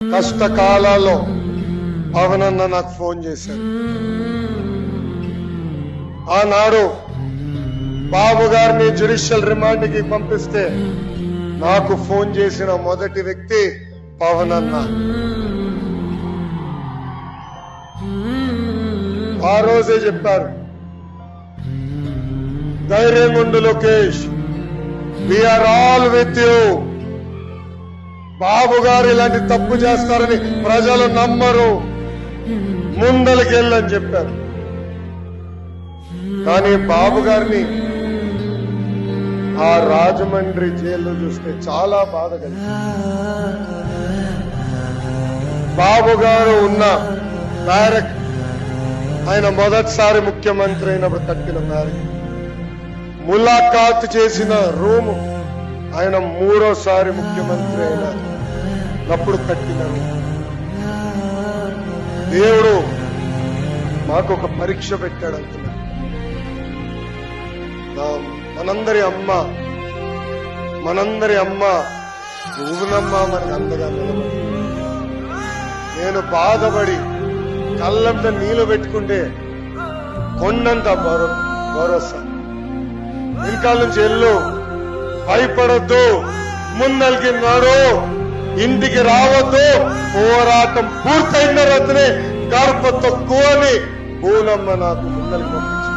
కష్టకాలాల్లో పవనన్న నాకు ఫోన్ చేశారు ఆనాడు బాబు గారిని జ్యుడిషియల్ రిమాండ్కి పంపిస్తే నాకు ఫోన్ చేసిన మొదటి వ్యక్తి పవనన్న. ఆ రోజే చెప్పారు ధైర్యం ఉండు Lokesh. We are all with you Babu గారు ఇలాంటి తప్పు చేస్తారని ప్రజలు నమ్మరు. ముందలకెళ్ళని చెప్పారు. కానీ బాబు గారిని ఆ రాజమండ్రి జైల్లో చూస్తే చాలా బాధ కలిగింది. బాబు గారు ఉన్న బ్యారక్ ఆయన మొదటిసారి ముఖ్యమంత్రి అయినప్పుడు కట్టిన బ్యారక్ ములాఖాత్ చేసిన రూము. ఆయన మూడోసారి ముఖ్యమంత్రి అయినప్పుడు అప్పుడు కట్టినారు. దేవుడు మాకు ఒక పరీక్ష పెట్టాడు అంటున్నాడు. మనందరి అమ్మ మనందరి అమ్మ నువ్వునమ్మా మనకు అందగా నేను బాధపడి కళ్ళంత నీళ్ళు పెట్టుకుంటే కొండంత భరోసా. వెనకాల నుంచి ఎల్లు భయపడద్దు. ముందలికి నాడు ఇంటికి రావద్దు. పోరాటం పూర్తయిన రతనే గడప తక్కువ అని పూలమ్మ నాకు ముందలికి పంపించింది.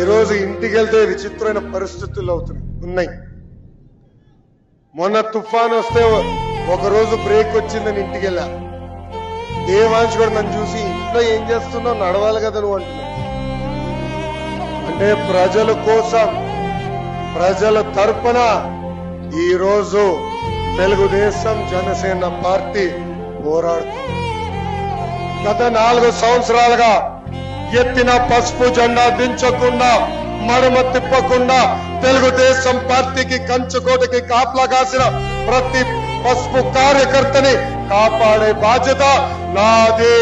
ఈరోజు ఇంటికి వెళ్తే విచిత్రమైన పరిస్థితులు అవుతున్నాయి. ఉన్నాయి. మొన్న తుఫాన్ వస్తే ఒక రోజు బ్రేక్ వచ్చిందని ఇంటికి వెళ్ళా దేవాంశ్ కూడా నన్ను చూసి ఇంట్లో ఏం చేస్తున్నావు? నడవాలి కదా నువ్వు అంటున్నావు అంటే ప్రజల కోసం ప్రజల తరపున ఈ రోజు తెలుగుదేశం జనసేన పార్టీ పోరాడుతుంది. గత నాలుగు సంవత్సరాలుగా ఎత్తిన పసుపు జెండా దించకుండా మడమ తిప్పకుండా తెలుగుదేశం పార్టీకి కంచుకోటకి కాపలా కాసిన ప్రతి పసుపు కార్యకర్తని కాపాడే బాధ్యత నాది.